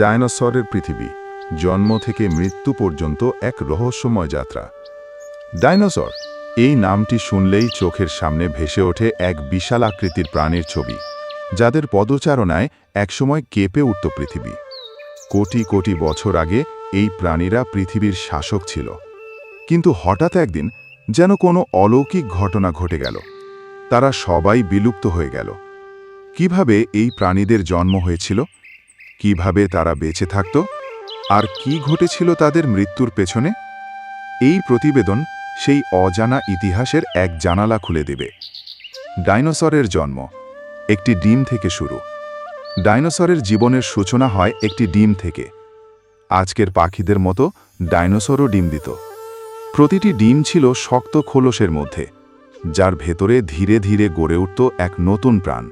ডায়নোসরের পৃথিবী, জন্ম থেকে মৃত্যু পর্যন্ত এক রহস্যময় যাত্রা। ডাইনোসর, এই নামটি শুনলেই চোখের সামনে ভেসে ওঠে এক বিশাল আকৃতির প্রাণীর ছবি, যাদের পদচারণায় একসময় কেঁপে উঠত পৃথিবী। কোটি কোটি বছর আগে এই প্রাণীরা পৃথিবীর শাসক ছিল। কিন্তু হঠাৎ একদিন যেন কোনো অলৌকিক ঘটনা ঘটে গেল। তারা সবাই বিলুপ্ত হয়ে গেল। কীভাবে এই প্রাণীদের জন্ম হয়েছিল? কীভাবে তারা বেঁচে থাকত? আর কি ঘটেছিল তাদের মৃত্যুর পেছনে? এই প্রতিবেদন সেই অজানা ইতিহাসের এক জানালা খুলে দেবে। ডাইনোসরের জন্ম। একটি ডিম থেকে শুরু। ডাইনোসরের জীবনের সূচনা হয় একটি ডিম থেকে। আজকের পাখিদের মতো ডাইনোসরও ডিম দিত। প্রতিটি ডিম ছিল শক্ত খোলসের মধ্যে, যার ভেতরে ধীরে ধীরে গড়ে উঠত এক নতুন প্রাণ।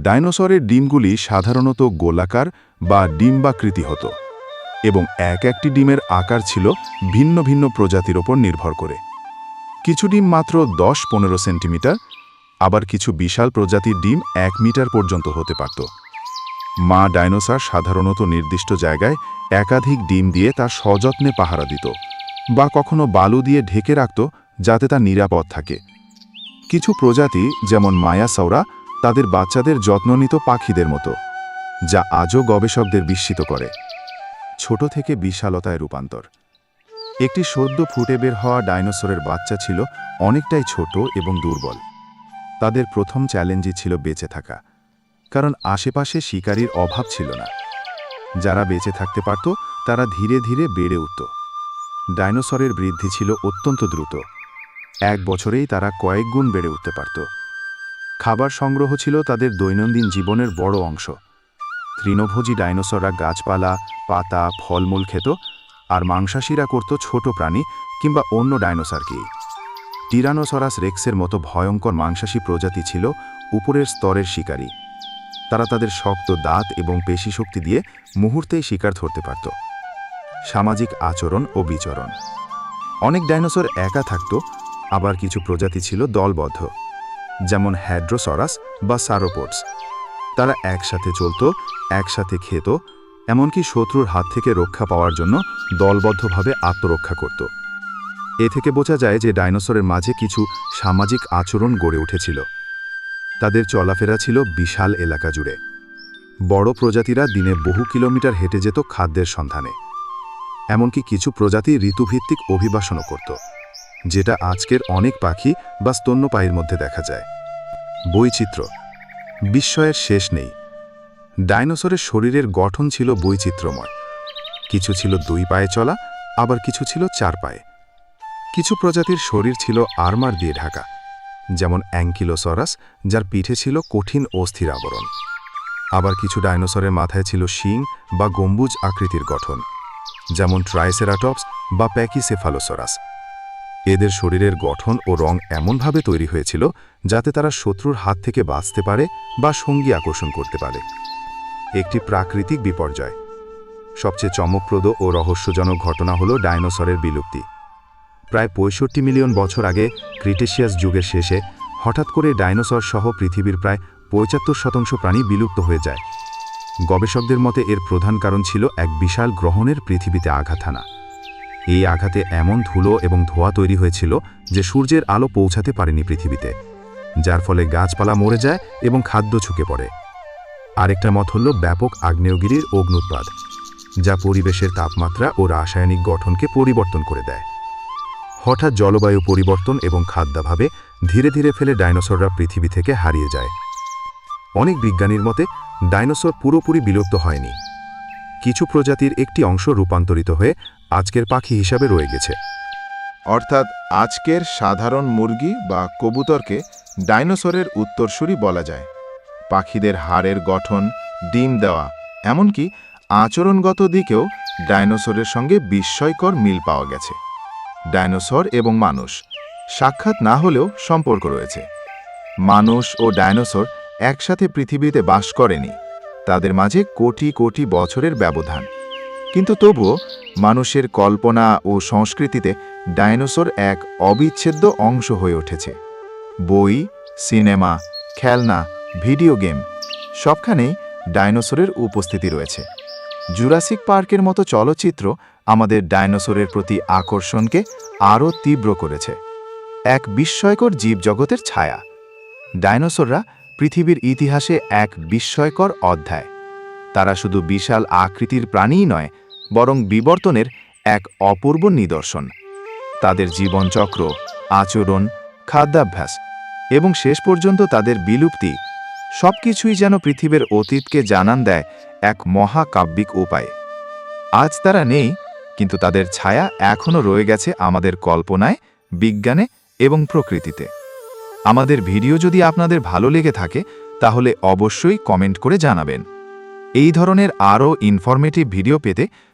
ডাইনোসরের ডিমগুলি সাধারণত গোলাকার বা ডিম্বাকৃতি হতো এবং এক একটি ডিমের আকার ছিল ভিন্ন ভিন্ন প্রজাতির ওপর নির্ভর করে। কিছু ডিম মাত্র দশ পনেরো সেন্টিমিটার, আবার কিছু বিশাল প্রজাতির ডিম এক মিটার পর্যন্ত হতে পারত। মা ডাইনোসর সাধারণত নির্দিষ্ট জায়গায় একাধিক ডিম দিয়ে তা সযত্নে পাহারা দিত বা কখনো বালু দিয়ে ঢেকে রাখত যাতে তা নিরাপদ থাকে। কিছু প্রজাতি, যেমন মায়াসৌরা তাদের বাচ্চাদের যত্ন নিত পাখিদের মতো, যা আজও গবেষকদের বিস্মিত করে। ছোট থেকে বিশালতায় রূপান্তর। একটি সদ্য ফুটে বের হওয়া ডাইনোসরের বাচ্চা ছিল অনেকটাই ছোট এবং দুর্বল। তাদের প্রথম চ্যালেঞ্জই ছিল বেঁচে থাকা, কারণ আশেপাশে শিকারীর অভাব ছিল না। যারা বেঁচে থাকতে পারত, তারা ধীরে ধীরে বেড়ে উঠত। ডাইনোসরের বৃদ্ধি ছিল অত্যন্ত দ্রুত। এক বছরেই তারা কয়েক গুণ বেড়ে উঠতে পারত। খাবার সংগ্রহ ছিল তাদের দৈনন্দিন জীবনের বড় অংশ। তৃণভোজী ডাইনোসররা গাছপালা, পাতা, ফলমূল খেত আর মাংসাশীরা করত ছোট প্রাণী কিংবা অন্য ডাইনোসরকেই। টিরানোসরাস রেক্সের মতো ভয়ঙ্কর মাংসাশী প্রজাতি ছিল উপরের স্তরের শিকারী। তারা তাদের শক্ত দাঁত এবং পেশি শক্তি দিয়ে মুহূর্তেই শিকার ধরতে পারত। সামাজিক আচরণ ও বিচরণ। অনেক ডাইনোসর একা থাকত, আবার কিছু প্রজাতি ছিল দলবদ্ধ। যেমন হ্যাড্রোসরাস বা সারোপোডস তারা একসাথে চলত, একসাথে খেত, এমনকি শত্রুর হাত থেকে রক্ষা পাওয়ার জন্য দলবদ্ধভাবে আত্মরক্ষা করত। এ থেকে বোঝা যায় যে ডাইনোসরের মাঝে কিছু সামাজিক আচরণ গড়ে উঠেছিল। তাদের চলাফেরা ছিল বিশাল এলাকা জুড়ে। বড় প্রজাতিরা দিনে বহু কিলোমিটার হেঁটে যেত খাদ্যের সন্ধানে। এমনকি কিছু প্রজাতি ঋতুভিত্তিক অভিবাসনও করত। যেটা আজকের অনেক পাখি বা স্তন্যপায়ীর মধ্যে দেখা যায়। বৈচিত্র্য। বিস্ময়ের শেষ নেই। ডাইনোসরের শরীরের গঠন ছিল বৈচিত্র্যময়। কিছু ছিল দুই পায়ে চলা, আবার কিছু ছিল চার পায়ে। কিছু প্রজাতির শরীর ছিল আর্মার দিয়ে ঢাকা, যেমন অ্যাঙ্কিলোসরাস, যার পিঠে ছিল কঠিন অস্থির আবরণ। আবার কিছু ডাইনোসরের মাথায় ছিল শিং বা গম্বুজ আকৃতির গঠন, যেমন ট্রাইসেরাটপস বা প্যাকিসেফালোসরাস। এদের শরীরের গঠন ও রং এমনভাবে তৈরি হয়েছিল যাতে তারা শত্রুর হাত থেকে বাঁচতে পারে বা সঙ্গী আকর্ষণ করতে পারে। একটি প্রাকৃতিক বিপর্যয়। সবচেয়ে চমকপ্রদ ও রহস্যজনক ঘটনা হল ডাইনোসরের বিলুপ্তি। প্রায় পঁয়ষট্টি মিলিয়ন বছর আগে ক্রিটেশিয়াস যুগের শেষে হঠাৎ করে ডাইনোসর সহ পৃথিবীর প্রায় পঁচাত্তর শতাংশ প্রাণী বিলুপ্ত হয়ে যায়। গবেষকদের মতে এর প্রধান কারণ ছিল এক বিশাল গ্রহণের পৃথিবীতে আঘাত হানা। এই আঘাতে এমন ধুলো এবং ধোঁয়া তৈরি হয়েছিল যে সূর্যের আলো পৌঁছাতে পারেনি পৃথিবীতে, যার ফলে গাছপালা মরে যায় এবং খাদ্য ঝুঁকে পড়ে। আরেকটা মত হল ব্যাপক আগ্নেয়গিরির অগ্নুৎপাদ যা পরিবেশের তাপমাত্রা ও রাসায়নিক গঠনকে পরিবর্তন করে দেয়। হঠাৎ জলবায়ু পরিবর্তন এবং খাদ্যাভাবে ধীরে ধীরে ফেলে ডাইনোসররা পৃথিবী থেকে হারিয়ে যায়। অনেক বিজ্ঞানীর মতে, ডাইনোসর পুরোপুরি বিলুপ্ত হয়নি। কিছু প্রজাতির একটি অংশ রূপান্তরিত হয়ে আজকের পাখি হিসাবে রয়ে গেছে। অর্থাৎ আজকের সাধারণ মুরগি বা কবুতরকে ডাইনোসরের উত্তরসূরি বলা যায়। পাখিদের হাড়ের গঠন, ডিম দেওয়া, এমনকি আচরণগত দিকেও ডাইনোসরের সঙ্গে বিস্ময়কর মিল পাওয়া গেছে। ডাইনোসর এবং মানুষ, সাক্ষাৎ না হলেও সম্পর্ক রয়েছে। মানুষ ও ডাইনোসর একসাথে পৃথিবীতে বাস করেনি, তাদের মাঝে কোটি কোটি বছরের ব্যবধান। কিন্তু তবুও মানুষের কল্পনা ও সংস্কৃতিতে ডাইনোসর এক অবিচ্ছেদ্য অংশ হয়ে উঠেছে। বই, সিনেমা, খেলনা, ভিডিও গেম সবখানেই ডাইনোসরের উপস্থিতি রয়েছে। জুরাসিক পার্কের মতো চলচ্চিত্র আমাদের ডাইনোসরের প্রতি আকর্ষণকে আরও তীব্র করেছে। এক বিস্ময়কর জীবজগতের ছায়া। ডাইনোসররা পৃথিবীর ইতিহাসে এক বিস্ময়কর অধ্যায়। তারা শুধু বিশাল আকৃতির প্রাণীই নয় বরং বিবর্তনের এক অপূর্ব নিদর্শন। তাদের জীবনচক্র, আচরণ, খাদ্যাভ্যাস এবং শেষ পর্যন্ত তাদের বিলুপ্তি সবকিছুই যেন পৃথিবীর অতীতকে জানান দেয় এক মহাকাব্যিক উপায়। আজ তারা নেই, কিন্তু তাদের ছায়া এখনও রয়ে গেছে আমাদের কল্পনায়, বিজ্ঞানে এবং প্রকৃতিতে। আমাদের ভিডিও যদি আপনাদের ভালো লেগে থাকে, তাহলে অবশ্যই কমেন্ট করে জানাবেন। এই ধরনের আরও ইনফরমেটিভ ভিডিও পেতে